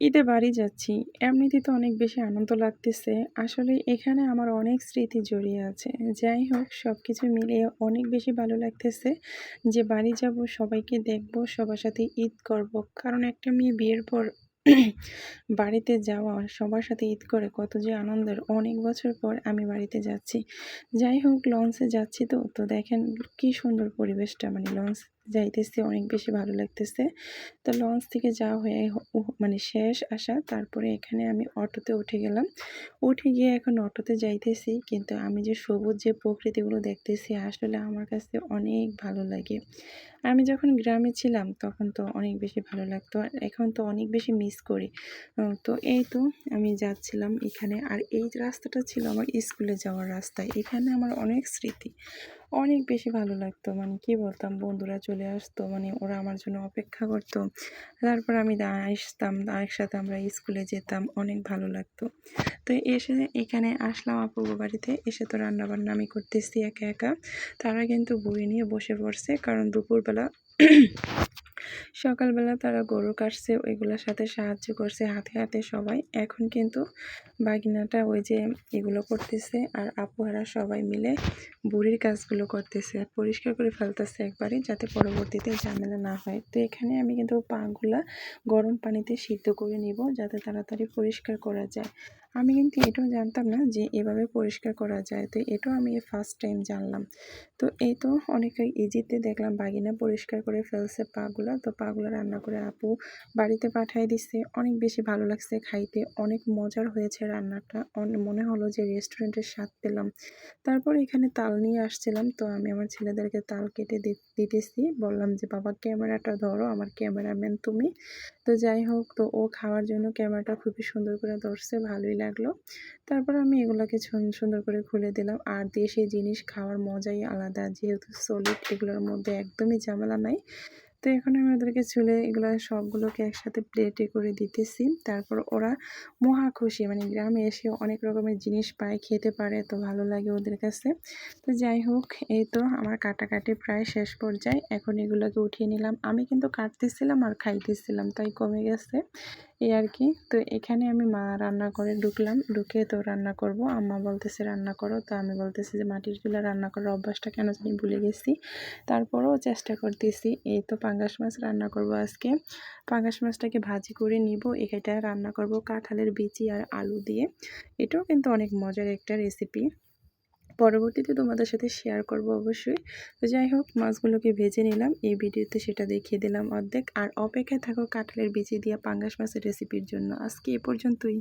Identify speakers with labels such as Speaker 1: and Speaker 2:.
Speaker 1: ঈদে বাড়ি যাচ্ছি। এমনিতে তো অনেক বেশি আনন্দ লাগতেছে। আসলে এখানে আমার অনেক স্মৃতি জড়িয়ে আছে। যাই হোক সব কিছু মিলিয়ে অনেক বেশি ভালো লাগতেছে যে বাড়ি যাব, সবাইকে দেখব, সবার সাথে ঈদ করব। কারণ একটা মেয়ে বিয়ের পর বাড়িতে যাওয়া, সবার সাথে ঈদ করে কত যে আনন্দের। অনেক বছর পর আমি বাড়িতে যাচ্ছি। যাই হোক, লঞ্চে যাচ্ছি তো। তো দেখেন কি সুন্দর পরিবেশটা। মানে লঞ্চ যাইতেছি, অনেক বেশি ভালো লাগতেছে। তো লঞ্চ থেকে যাওয়া হয়ে মানে শেষ আসা, তারপরে এখানে আমি অটোতে উঠে গেলাম। উঠে গিয়ে এখন অটোতে যাইতেছি, কিন্তু আমি যে সবুজ যে প্রকৃতিগুলো দেখতেছি, আসলে আমার কাছে অনেক ভালো লাগে। আমি যখন গ্রামে ছিলাম, তখন তো অনেক বেশি ভালো লাগতো এখন তো অনেক বেশি মিস করি। তো এই তো আমি যাচ্ছিলাম এখানে। আর এই রাস্তাটা ছিল আমার স্কুলে যাওয়ার রাস্তা, এখানে আমার অনেক স্মৃতি। অনেক বেশি ভালো লাগতো। মানে কি বলতাম, বন্ধুরা চলে আসতো মানে ওরা আমার জন্য অপেক্ষা করতো। তারপর আমি আসতাম, একসাথে আমরা স্কুলে যেতাম, অনেক ভালো লাগতো। তো এসে এখানে আসলাম আপুর বাড়িতে, এসে তো রান্নাবান্না আমি করতেছি একা একা। তারা কিন্তু বই নিয়ে বসে পড়ছে, কারণ দুপুরবেলা সকালবেলা তারা গরু কাটছে, ওইগুলোর সাথে সাহায্য করছে হাতে হাতে সবাই। এখন কিন্তু বাগিনাটা ওই যে এগুলো করতেছে আর আপুহারা সবাই মিলে বুড়ির কাজগুলো করতেছে। পরিষ্কার করে ফেলতেছে একবারে যাতে পরবর্তীতে ঝামেলা না হয়। তো এখানে আমি কিন্তু পাগুলা গরম পানিতে সিদ্ধ করে নিব যাতে তাড়াতাড়ি পরিষ্কার করা যায়। আমি কিন্তু এটাও জানতাম না যে এভাবে পরিষ্কার করা যায়। তো এটাও আমি ফার্স্ট টাইম জানলাম। তো এই তো অনেক ইজিতে দেখলাম বাগিনা পরিষ্কার করে ফেলছে পাগুলা। তো পাগুলা রান্না করে আপু বাড়িতে পাঠিয়ে দিচ্ছে অনেক বেশি ভালো লাগছে খাইতে। অনেক মজার হয়েছে রান্নাটা। মনে হলো যে রেস্টুরেন্টের স্বাদ পেলাম। তারপর এখানে তাল নিয়ে আসছিলাম। তো আমি আমার ছেলেদেরকে তাল কেটে দিতেছি। বললাম যে, বাবা, ক্যামেরাটা ধরো, আমার ক্যামেরাম্যান তুমি। তো যাই হোক, তো ও খাওয়ার জন্য ক্যামেরাটা খুবই সুন্দর করে ধরছে, ভালোই লাগল। তারপর আমি এগুলোকে সুন্দর করে খুলে দিলাম। আর দেশি জিনিস খাওয়ার মজাই আলাদা। যেহেতু সলিড এগুলোর মধ্যে একদমই ঝামেলা নাই। তো এখন আমি ওদেরকে চুলে এগুলো সবগুলোকে একসাথে প্লেটে করে দিতেছি। তারপর ওরা মহা খুশি মানে গ্রামে এসে অনেক রকমের জিনিস পায়, খেতে পারে তো ভালো লাগে ওদের কাছে। তো যাই হোক, এই তো আমার কাটাকাটি প্রায় শেষ পর্যায়ে। এখন এগুলোকে উঠিয়ে নিলাম। আমি কিন্তু কাটতেছিলাম আর খাইতেছিলাম, তাই কমে গেছে। এই আর কি তো এখানে আমি মা রান্না করে ঢুকলাম। ঢুকে তো রান্না করব। আম্মা বলতেছে, রান্না করো। তো আমি বলতেছি যে, মাটির চুলা রান্না করার অভ্যাসটা কেন জানি ভুলে গেছি। তারপরেও চেষ্টা করতেছি। এই তো পাঙ্গাস মাছ রান্না করব আজকে। পাঙ্গাস মাছটাকে ভাজি করে নিব। এটা রান্না করব কাঁঠালের বিচি আর আলু দিয়ে। এটাও কিন্তু অনেক মজার একটা রেসিপি পরবর্তীতে তোমাদের সাথে শেয়ার করব অবশ্যই। তো যাই হোক মাছগুলোকে ভেজে নিলাম। এই ভিডিওতে সেটা দেখিয়ে দিলাম অর্ধেক। আর অপেক্ষায় থাকো কাঁঠালের বিচি দিয়া পাঙ্গাস মাছের রেসিপির জন্য। আজকে এ পর্যন্তই।